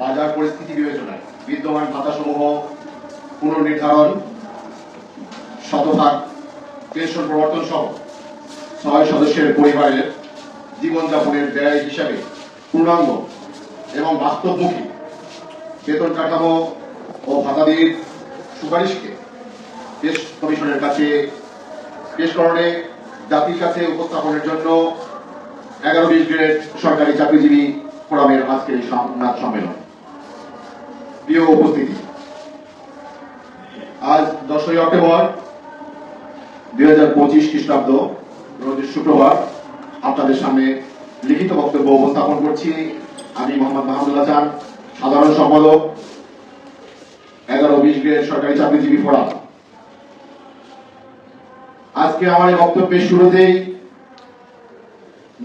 বাজার পরিস্থিতি বিবেচনায় বিদ্যমান ভাতাসমূহ পুনর্নির্ধারণ, শতভাগ পেনশন প্রবর্তন সহ ছয় সদস্যের পরিবারের জীবনযাপনের ব্যয় হিসাবে পূর্ণাঙ্গ এবং বাস্তবমুখী বেতন কাঠামো ও ভাতাদির সুপারিশকে দেশ কমিশনের কাছে পেশকরণে জাতির কাছে উপস্থাপনের জন্য এগারো বিশ গ্রেড সরকারি চাকরিজীবী ফোরামের আজকের সংবাদ সম্মেলন। প্রিয় উপস্থিতি, আজ দশই অক্টোবর দুই হাজার পঁচিশ খ্রিস্টাব্দ, রোজ শুক্রবার আপনাদের সামনে লিখিত বক্তব্য উপস্থাপন করছি। আমি মোহাম্মদ মাহমুদুল্লাহ চান, সাধারণ সম্পাদক এগারো বিশ গ্রেড সরকারি চাকরিজীবী ফোরাম। আজকে আমার এই বক্তব্যের শুরুতেই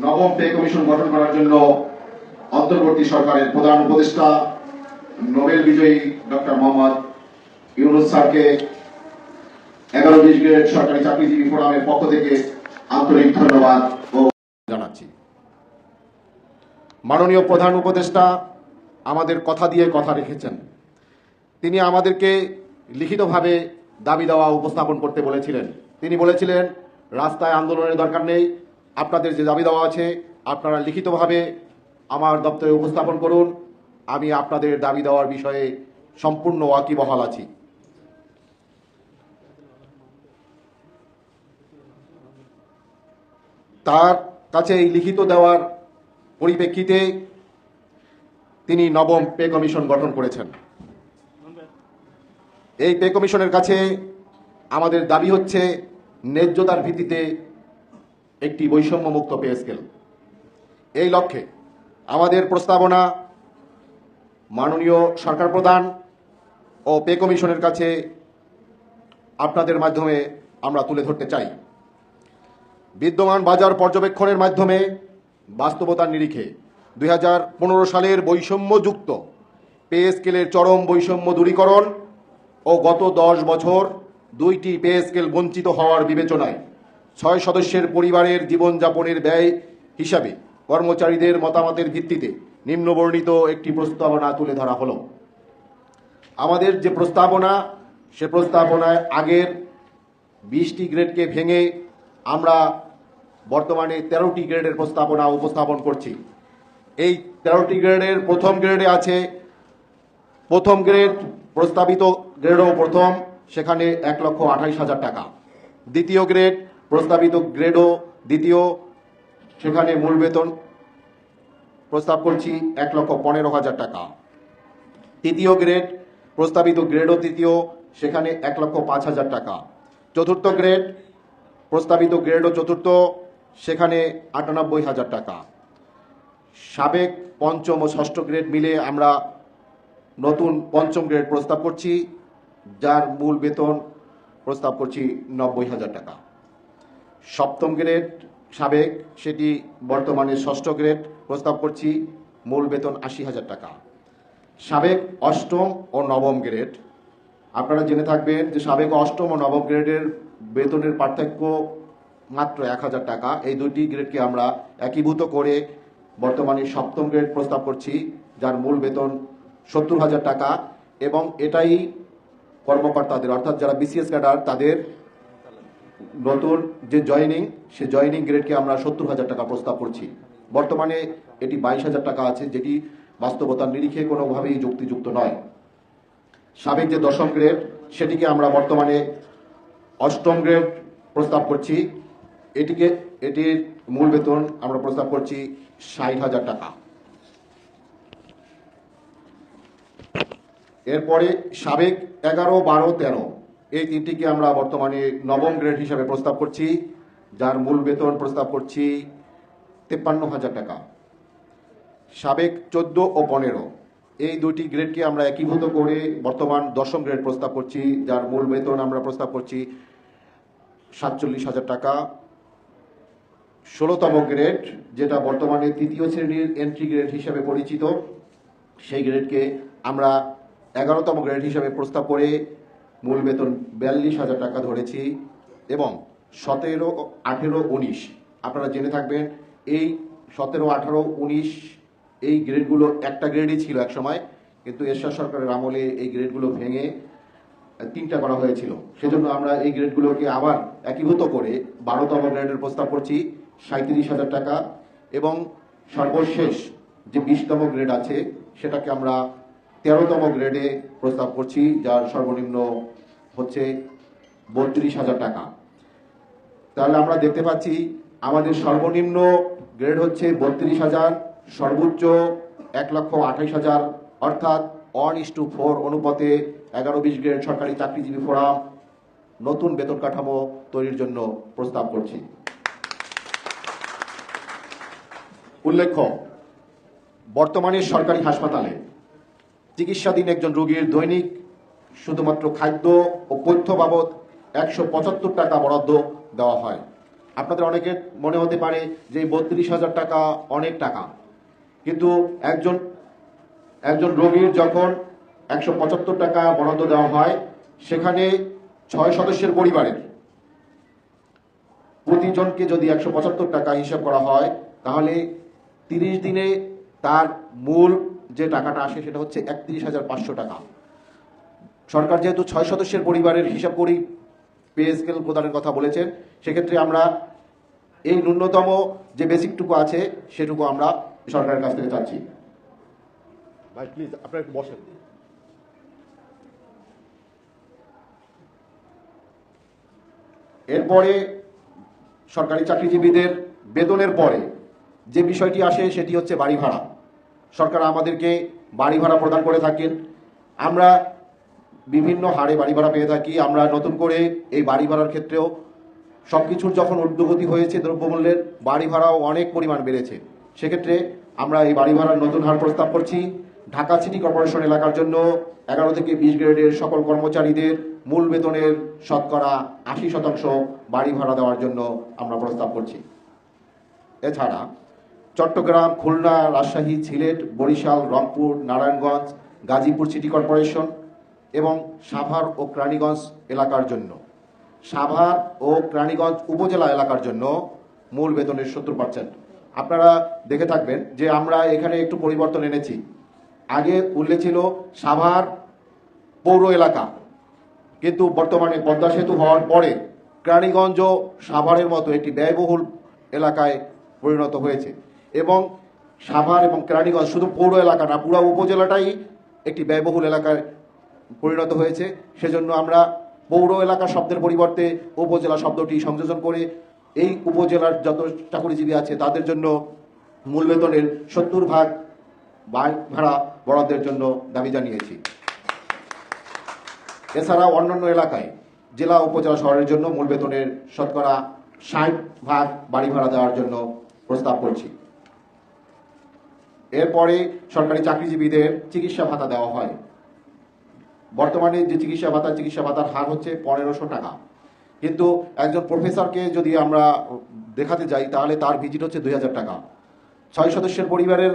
নবম পে কমিশন গঠন করার জন্য অন্তর্বর্তী সরকারের প্রধান উপদেষ্টা নোবেল বিজয়ী ডক্টর মোহাম্মদ ইউনুস স্যারকে এগারো বিশ গ্রেড সরকারি চাকরিজীবী ফোরামের পক্ষ থেকে আন্তরিক ধন্যবাদ ও জানাচ্ছি। মাননীয় প্রধান উপদেষ্টা আমাদের কথা দিয়ে কথা রেখেছেন। তিনি আমাদেরকে লিখিতভাবে দাবি দেওয়া উপস্থাপন করতে বলেছিলেন। তিনি বলেছিলেন, রাস্তায় আন্দোলনের দরকার নেই, আপনাদের যে দাবি দেওয়া আছে, আপনারা লিখিতভাবে আমার দপ্তরে উপস্থাপন করুন। আমি আপনাদের দাবি দেওয়ার বিষয়ে সম্পূর্ণ ওয়াকিবহাল আছি। তার কাছে এই লিখিত দেওয়ার পরিপ্রেক্ষিতে তিনি নবম পে কমিশন গঠন করেছেন। এই পে কমিশনের কাছে আমাদের দাবি হচ্ছে ন্যায্যতার ভিত্তিতে একটি বৈষম্যমুক্ত পে স্কেল। এই লক্ষ্যে আমাদের প্রস্তাবনা মাননীয় সরকার প্রধান ও পে কমিশনের কাছে আপনাদের মাধ্যমে আমরা তুলে ধরতে চাই। বিদ্যমান বাজার পর্যবেক্ষণের মাধ্যমে বাস্তবতার নিরিখে দু হাজার পনেরো সালের বৈষম্যযুক্ত পে স্কেলের চরম বৈষম্য দূরীকরণ ও গত দশ বছর দুইটি পে স্কেল বঞ্চিত হওয়ার বিবেচনায় ছয় সদস্যের পরিবারের জীবনযাপনের ব্যয় হিসাবে কর্মচারীদের মতামতের ভিত্তিতে নিম্নবর্ণিত একটি প্রস্তাবনা তুলে ধরা হলো। আমাদের যে প্রস্তাবনা, সে প্রস্তাবনায় আগের বিশটি গ্রেডকে ভেঙে আমরা বর্তমানে তেরোটি গ্রেডের প্রস্তাবনা উপস্থাপন করছি। এই তেরোটি গ্রেডের প্রথম গ্রেডে আছে, প্রথম গ্রেড প্রস্তাবিত গ্রেডও প্রথম, সেখানে এক লক্ষ আঠাইশ হাজার টাকা। দ্বিতীয় গ্রেড প্রস্তাবিত গ্রেডও দ্বিতীয়, সেখানে মূল বেতন প্রস্তাব করছি এক লক্ষ পনেরো হাজার টাকা। তৃতীয় গ্রেড, প্রস্তাবিত গ্রেডও তৃতীয়, সেখানে এক লক্ষ পাঁচ হাজার টাকা। চতুর্থ গ্রেড, প্রস্তাবিত গ্রেডও চতুর্থ, সেখানে আটানব্বই হাজার টাকা। সাবেক পঞ্চম ও ষষ্ঠ গ্রেড মিলে আমরা নতুন পঞ্চম গ্রেড প্রস্তাব করছি, যার মূল বেতন প্রস্তাব করছি নব্বই হাজার টাকা। সপ্তম গ্রেড সাবেক, সেটি বর্তমানে ষষ্ঠ গ্রেড। প্রস্তাব করছি মূল বেতন আশি হাজার টাকা। সাবেক অষ্টম ও নবম গ্রেড। আপনারা জেনে থাকবেন যে সাবেক অষ্টম ও নবম গ্রেডের বেতনের পার্থক্য মাত্র এক হাজার টাকা। এই দুটি গ্রেডকে আমরা একীভূত করে বর্তমানে সপ্তম গ্রেড প্রস্তাব করছি, যার মূল বেতন সত্তর হাজার টাকা এবং এটাই কর্মকর্তাদের, অর্থাৎ যারা বিসিএস ক্যাডার তাদের নতুন যে জয়নিং সে জয়নিং গ্রেডকে আমরা সত্তর হাজার টাকা প্রস্তাব করছি। বর্তমানে এটি বাইশ হাজার টাকা আছে, যেটি বাস্তবতার নিরিখে কোনোভাবেই যুক্তিযুক্ত নয়। সাবেক যে দশম গ্রেড, সেটিকে আমরা বর্তমানে অষ্টম গ্রেড প্রস্তাব করছি। এটিকে, এটির মূল বেতন আমরা প্রস্তাব করছি ষাট হাজার টাকা। এরপরে সাবেক এগারো, বারো, তেরো, এই তিনটিকে আমরা বর্তমানে নবম গ্রেড হিসাবে প্রস্তাব করছি, যার মূল বেতন প্রস্তাব করছি তেপ্পান্ন হাজার টাকা। সাবেক চোদ্দ ও পনেরো। এই দুটি গ্রেডকে আমরা একীভূত করে বর্তমান দশম গ্রেড প্রস্তাব করছি, যার মূল বেতন আমরা প্রস্তাব করছি সাতচল্লিশ হাজার টাকা। ষোলোতম গ্রেড, যেটা বর্তমানে তৃতীয় শ্রেণির এন্ট্রি গ্রেড হিসেবে পরিচিত, সেই গ্রেডকে আমরা এগারোতম গ্রেড হিসেবে প্রস্তাব করে মূল বেতন বিয়াল্লিশ হাজার টাকা ধরেছি এবং সতেরো, আঠেরো, উনিশ। আপনারা জেনে থাকবেন এই সতেরো, আঠারো, উনিশ, এই গ্রেডগুলো একটা গ্রেডই ছিল একসময়, কিন্তু এরশাদ সরকারের আমলে এই গ্রেডগুলো ভেঙে তিনটা করা হয়েছিল। সেজন্য আমরা এই গ্রেডগুলোকে আবার একীভূত করে বারোতম গ্রেডের প্রস্তাব করছি সাঁত্রিশ হাজার টাকা, এবং সর্বশেষ যে বিশতম গ্রেড আছে, সেটাকে আমরা তেরোতম গ্রেডে প্রস্তাব করছি, যার সর্বনিম্ন হচ্ছে বত্রিশ হাজার টাকা। তাহলে আমরা দেখতে পাচ্ছি, আমাদের সর্বনিম্ন গ্রেড হচ্ছে বত্রিশ হাজার, সর্বোচ্চ এক লক্ষ আঠাইশ হাজার, অর্থাৎ ওয়ান ইস টু ফোর অনুপাতে এগারো বিশ গ্রেড সরকারি চাকরিজীবী ফোরাম নতুন বেতন কাঠামো তৈরির জন্য প্রস্তাব করছি। উল্লেখ্য, বর্তমানে সরকারি হাসপাতালে চিকিৎসাধীন একজন রোগীর দৈনিক শুধুমাত্র খাদ্য ও পথ্য বাবদ একশো পঁচাত্তর টাকা বরাদ্দ দেওয়া হয়। আপনাদের অনেকের মনে হতে পারে যে বত্রিশ হাজার টাকা অনেক টাকা। কিন্তু একজন একজন রোগীর যখন একশো পঁচাত্তর টাকা বরাদ্দ দেওয়া হয়, সেখানে ছয় সদস্যের পরিবারের প্রতিজনকে যদি একশো পঁচাত্তর টাকা হিসাব করা হয়, তাহলে তিরিশ দিনে তার মূল যে টাকাটা আসে সেটা হচ্ছে একত্রিশ হাজার পাঁচশো টাকা। সরকার যেহেতু ছয় সদস্যের পরিবারের হিসাব করি পে স্কেল প্রদানের কথা বলেছেন, সেক্ষেত্রে আমরা এই ন্যূনতম যে বেসিকটুকু আছে সেটুকু আমরা সরকারের কাছ থেকে চাচ্ছি। ভাই প্লিজ আপনারা একটু বসেন। এরপরে সরকারি চাকরিজীবীদের বেতনের পরে যে বিষয়টি আসে সেটি হচ্ছে বাড়ি ভাড়া। সরকার আমাদেরকে বাড়ি ভাড়া প্রদান করে থাকেন। আমরা বিভিন্ন হারে বাড়ি ভাড়া পেয়ে থাকি। আমরা নতুন করে এই বাড়ি ভাড়ার ক্ষেত্রেও সব কিছুর যখন ঊর্ধ্বগতি হয়েছে দ্রব্যমূল্যের, বাড়ি ভাড়াও অনেক পরিমাণ বেড়েছে। সেক্ষেত্রে আমরা এই বাড়ি ভাড়ার নতুন হার প্রস্তাব করছি। ঢাকা সিটি কর্পোরেশন এলাকার জন্য এগারো থেকে বিশ গ্রেডের সকল কর্মচারীদের মূল বেতনের শতকরা আশি শতাংশ বাড়ি ভাড়া দেওয়ার জন্য আমরা প্রস্তাব করছি। এছাড়া চট্টগ্রাম, খুলনা, রাজশাহী, সিলেট, বরিশাল, রংপুর, নারায়ণগঞ্জ, গাজীপুর সিটি কর্পোরেশন এবং সাভার ও ক্রানীগঞ্জ এলাকার জন্য সাভার ও ক্রানীগঞ্জ উপজেলা এলাকার জন্য মূল বেতনের সত্তর পার্সেন্ট আপনারা দেখে থাকবেন যে আমরা এখানে একটু পরিবর্তন এনেছি। আগে উল্লেখ ছিল সাভার পৌর এলাকা। কিন্তু বর্তমানে পদ্মা সেতু হওয়ার পরে ক্রানীগঞ্জ সাভারের মতো একটি ব্যয়বহুল এলাকায় পরিণত হয়েছে। এবং সাভার এবং ক্রানীগঞ্জ শুধু পৌর এলাকা না, পুরো উপজেলাটাই একটি ব্যয়বহুল এলাকায় পরিণত হয়েছে। সেজন্য আমরা পৌর এলাকা শব্দের পরিবর্তে উপজেলা শব্দটি সংযোজন করে এই উপজেলার যত চাকরিজীবী আছে তাদের জন্য মূল বেতনের সত্তর ভাগ বাড়ি ভাড়া বরাদ্দের জন্য দাবি জানিয়েছি। এছাড়া অন্যান্য এলাকায় জেলা উপজেলা শহরের জন্য মূল বেতনের শতকরা ষাট ভাগ বাড়ি ভাড়া দেওয়ার জন্য প্রস্তাব করছি। এরপরে সরকারি চাকরিজীবীদের চিকিৎসা ভাতা দেওয়া হয়। বর্তমানে যে চিকিৎসা ভাতা, চিকিৎসা ভাতার হার হচ্ছে পনেরোশো টাকা। কিন্তু একজন প্রফেসরকে যদি আমরা দেখাতে যাই, তাহলে তার ভিজিট হচ্ছে দুই হাজার টাকা। ছয় সদস্যের পরিবারের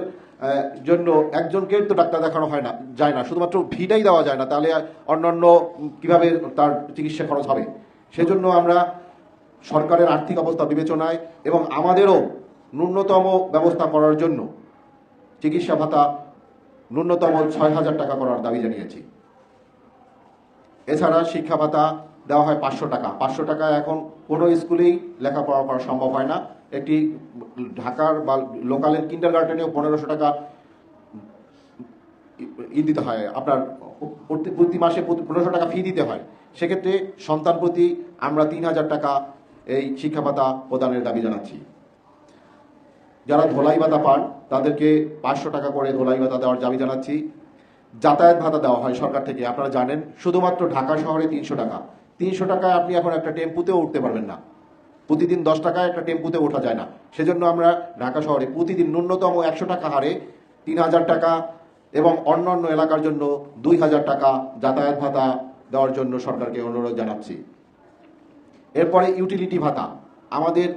জন্য একজনকে তো ডাক্তার দেখানো হয় না, যায় না। শুধুমাত্র ভিটাই দেওয়া যায় না, তাহলে অন্যান্য কীভাবে তার চিকিৎসা খরচ হবে? সেজন্য আমরা সরকারের আর্থিক অবস্থা বিবেচনায় এবং আমাদেরও ন্যূনতম ব্যবস্থা করার জন্য চিকিৎসা ভাতা ন্যূনতম ছয় হাজার টাকা করার দাবি জানিয়েছি। এছাড়া শিক্ষা ভাতা দেওয়া হয় পাঁচশো টাকা। পাঁচশো টাকা এখন কোনো স্কুলেই লেখাপড়া করা সম্ভব হয় না। একটি ঢাকার বা লোকালের কিন্ডার গার্ডেনেও পনেরোশো টাকা ই দিতে হয়। আপনার প্রতি মাসে পনেরোশো টাকা ফি দিতে হয়। সেক্ষেত্রে সন্তান প্রতি আমরা তিন হাজার টাকা এই শিক্ষা ভাতা প্রদানের দাবি জানাচ্ছি। যারা ধোলাই ভাতা পান, তাদেরকে পাঁচশো টাকা করে ধোলাই ভাতা দেওয়ার দাবি জানাচ্ছি। যাতায়াত ভাতা দেওয়া হয় সরকার থেকে। আপনারা জানেন, শুধুমাত্র ঢাকা শহরে তিনশো টাকা। তিনশো টাকায় আপনি এখন একটা টেম্পুতেও উঠতে পারবেন না। প্রতিদিন দশ টাকায় একটা টেম্পুতে ওঠা যায় না। সেজন্য আমরা ঢাকা শহরে প্রতিদিন ন্যূনতম একশো টাকা হারে তিন হাজার টাকা এবং অন্যান্য এলাকার জন্য দুই হাজার টাকা যাতায়াত ভাতা দেওয়ার জন্য সরকারকে অনুরোধ জানাচ্ছি। এরপরে ইউটিলিটি ভাতা। আমাদের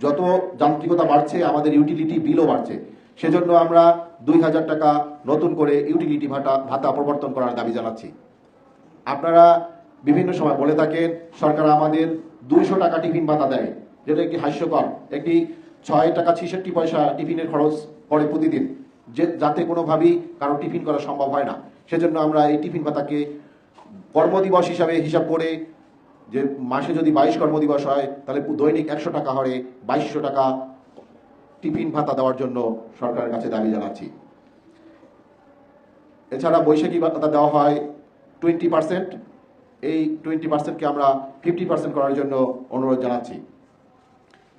যত যান্ত্রিকতা বাড়ছে, আমাদের ইউটিলিটি বিলও বাড়ছে। সেজন্য আমরা দুই হাজার টাকা নতুন করে ইউটিলিটি ভাটা, ভাতা প্রবর্তন করার দাবি জানাচ্ছি। আপনারা বিভিন্ন সময় বলে থাকেন, সরকার আমাদের দুইশো টাকা টিফিন ভাতা দেয়, যেটা একটি হাস্যকর, একটি ছয় টাকা ছেষট্টি পয়সা টিফিনের খরচ পড়ে প্রতিদিন, যে যাতে কোনোভাবেই কারও টিফিন করা সম্ভব হয় না। সেজন্য আমরা এই টিফিন ভাতাকে কর্মদিবস হিসাবে হিসাব করে, যে মাসে যদি বাইশ কর্মদিবস হয়, তাহলে দৈনিক একশো টাকা হরে বাইশশো টাকা টিফিন ভাতা দেওয়ার জন্য সরকারের কাছে দাবি জানাচ্ছি। এছাড়া বৈশাখী ভাতা দেওয়া হয় টোয়েন্টি পার্সেন্ট এই টোয়েন্টি পার্সেন্টকে আমরা ফিফটি পার্সেন্ট করার জন্য অনুরোধ জানাচ্ছি।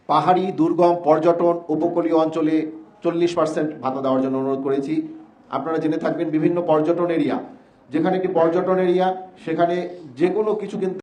পাহাড়ি, দুর্গম, পর্যটন, উপকূলীয় অঞ্চলে চল্লিশ পার্সেন্ট ভাতা দেওয়ার জন্য অনুরোধ করেছি। আপনারা জেনে থাকবেন বিভিন্ন পর্যটন এরিয়া। যেখানে একটি পর্যটন এরিয়া, সেখানে যে কোনো কিছু কিন্তু